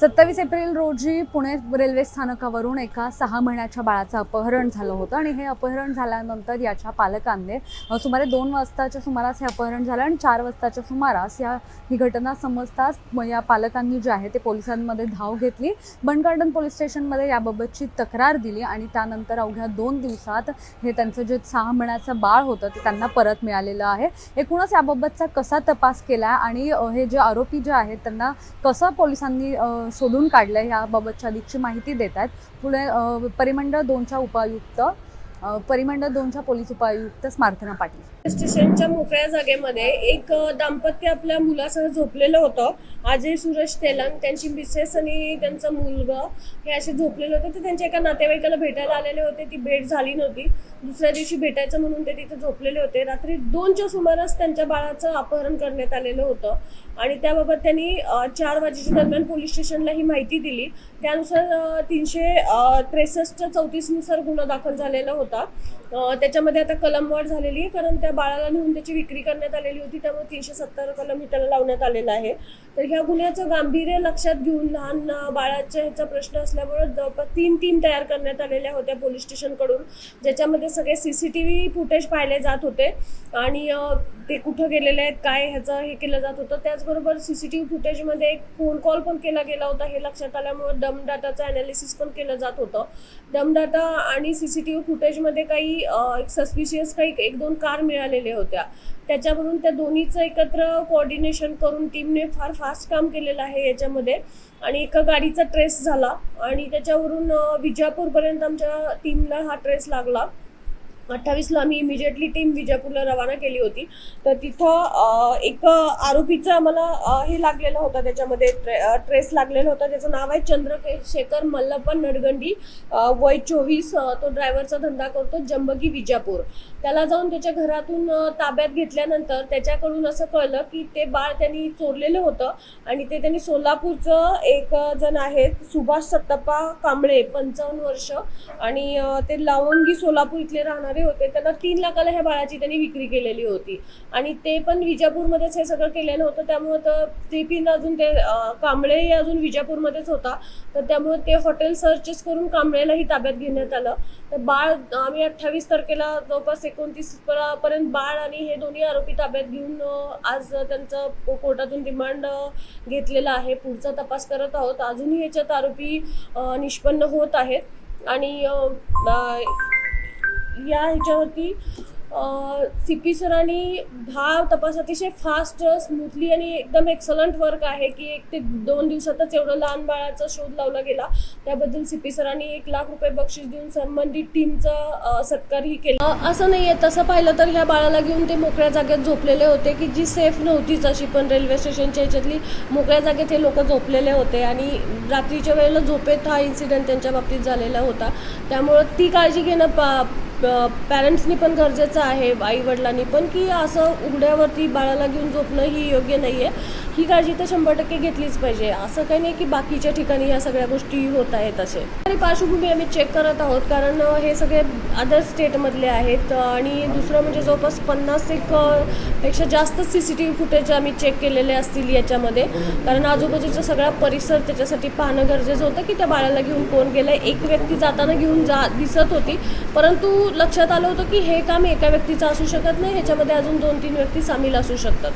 सत्तावीस एप्रिल रोजी पुणे रेल्वे स्थानकावरून एका सहा महिन्याच्या बाळाचं अपहरण झालं होतं आणि हे अपहरण झाल्यानंतर याच्या पालकांनी सुमारे दोन वाजताच्या सुमारास हे अपहरण झालं आणि चार वाजताच्या सुमारास या ही घटना समजताच म- या पालकांनी जे आहे ते पोलिसांमध्ये धाव घेतली. बनगार्डन पोलीस स्टेशनमध्ये याबाबतची तक्रार दिली आणि त्यानंतर अवघ्या दोन दिवसात हे त्यांचं जे सहा महिन्याचं बाळ होतं ते त्यांना परत मिळालेलं आहे. एकूणच याबाबतचा कसा तपास केला आणि हे जे आरोपी जे आहेत त्यांना कसं पोलिसांनी शोधून काढलं याबाबतची अधिकची माहिती देत आहेत पुढे परिमंडळ दोनच्या उपायुक्त परिमंडळ दोनच्या पोलीस उपायुक्त स्मार्थना पाटील स्टेशनच्या मोकळ्या जागेमध्ये एक दाम्पत्य आपल्या मुलासह झोपलेलं होतं. अजय सुरेश तेलंग त्यांची मिसेस आणि त्यांचा मुलगा हे असे झोपलेले होते. ते त्यांच्या एका नातेवाईकाला भेटायला आलेले होते. ती भेट झाली नव्हती. दुसऱ्या दिवशी भेटायचं म्हणून ते तिथे झोपलेले होते. रात्री दोनच्या सुमारास त्यांच्या बाळाचं अपहरण करण्यात आलेलं होतं. आणि त्याबाबत त्यांनी चार वाजेच्या दरम्यान पोलीस स्टेशनला ही माहिती दिली. त्यानुसार तीनशे त्रेसष्ट चौतीसनुसार गुन्हा दाखल झालेला होता. होता. त्याच्यामध्ये आता कलमवाढ झालेली आहे कारण त्या बाळाला नेऊन त्याची विक्री करण्यात आलेली होती त्यामुळे तीनशे सत्तर कलम ही त्याला लावण्यात आलेला आहे. तर ह्या गुन्ह्याचं गांभीर्य लक्षात घेऊन लहान बाळाच्या ह्याचा प्रश्न असल्यामुळे जवळपास तीन टीम तयार करण्यात आलेल्या होत्या पोलीस स्टेशनकडून ज्याच्यामध्ये सगळे C C T V footage पाहिले जात होते. आणि ते कुठं गेलेले आहेत काय ह्याचं हे केलं जात होतं त्याचबरोबर सी सी टी व्ही फुटेजमध्ये एक फोन कॉल पण केला गेला होता हे लक्षात आल्यामुळे डम डाटाचं अनालिसिस पण केलं जात होतं. डम डाटा आणि सी सी टी व्ही फुटेजमध्ये काही सस्पिशियस काही एक दोन कार मिळालेल्या होत्या. त्याच्यावरून त्या दोन्हीचं एकत्र कोऑर्डिनेशन करून टीमने फार फास्ट काम केलेलं आहे याच्यामध्ये. आणि एका गाडीचा ट्रेस झाला आणि त्याच्यावरून विजापूरपर्यंत आमच्या टीमला हा ट्रेस लागला. अठ्ठावीसला आम्ही इमिजिएटली टीम विजापूरला रवाना केली होती. तर तिथं एक आरोपीचं आम्हाला हे लागलेलं होतं त्याच्यामध्ये ट्रे ट्रेस लागलेला होता. त्याचं नाव आहे चंद्रशेखर मल्लप्पन नडगंडी. वय चोवीस तो ड्रायव्हरचा धंदा करतो जंबगी विजापूर. त्याला जाऊन त्याच्या घरातून ताब्यात घेतल्यानंतर त्याच्याकडून असं कळलं की ते बाळ त्यांनी चोरलेलं होतं आणि ते त्यांनी सोलापूरचं एक जण आहेत सुभाष सत्तप्पा कांबळे पंचावन्न वर्ष. आणि ते लावंगी सोलापूर इथले राहणारे होते. त्यांना तीन लाखाला ह्या बाळाची त्यांनी विक्री केलेली होती. आणि ते पण विजापूरमध्येच हे सगळं केलेलं होतं. त्यामुळं तर ते पिन अजून ते कांबळे अजून विजापूरमध्येच होता. तर त्यामुळे ते हॉटेल सर्चेस करून कांबळेलाही ताब्यात घेण्यात आलं. तर बाळ आम्ही अठ्ठावीस तारखेला जवळपास एकोणतीस पर्यंत बाळ आणि हे दोन्ही आरोपी ताब्यात घेऊन आज त्यांचं कोर्टातून रिमांड घेतलेला आहे. पुढचा तपास करत आहोत. अजूनही याच्यात आरोपी निष्पन्न होत आहेत. आणि या ह्याच्यावरती सी पी सरांनी हा तपास अतिशय फास्ट स्मूथली आणि एकदम एक्सलंट वर्क आहे की एक ते दोन दिवसातच एवढं लहान बाळाचा शोध लावला गेला. त्याबद्दल सी पी सरांनी एक लाख रुपये बक्षीस देऊन संबंधित टीमचा सत्कारही केला. असं नाही आहे तसं पाहिलं तर ह्या बाळाला घेऊन ते मोकळ्या जागेत झोपलेले होते की जी सेफ नव्हतीच अशी पण रेल्वे स्टेशनच्या ह्याच्यातली. मोकळ्या जागेत हे लोक झोपलेले होते आणि रात्रीच्या वेळेला झोपेत हा इन्सिडेंट त्यांच्या बाबतीत झालेला होता. त्यामुळं ती काळजी घेणं पा पॅरेंट्सनी पण गरजेचं आहे आईवडिलांनी पण की असं उघड्यावरती बाळाला घेऊन झोपणं ही योग्य नाही आहे ही काळजी तर शंभर टक्के घेतलीच पाहिजे. असं काही नाही की बाकीच्या ठिकाणी या सगळ्या गोष्टी होत आहेत असे. आणि पार्श्वभूमी आम्ही चेक करत आहोत कारण हे सगळे अदर स्टेटमधले आहेत आणि दुसरं म्हणजे जवळपास पन्नास एक पेक्षा जास्त C C T V footage आम्ही चेक केलेले असतील याच्यामध्ये. कारण आजूबाजूचा सगळा परिसर त्याच्यासाठी पाहणं गरजेचं होतं की त्या बाळाला घेऊन कोण गेलं एक व्यक्ती जाताना घेऊन जा दिसत होती. परंतु लक्षात आलं होतं की हे काम एका व्यक्तीचं असू शकत नाही. ह्याच्यामध्ये अजून दोन तीन व्यक्ती सामील असू शकतात.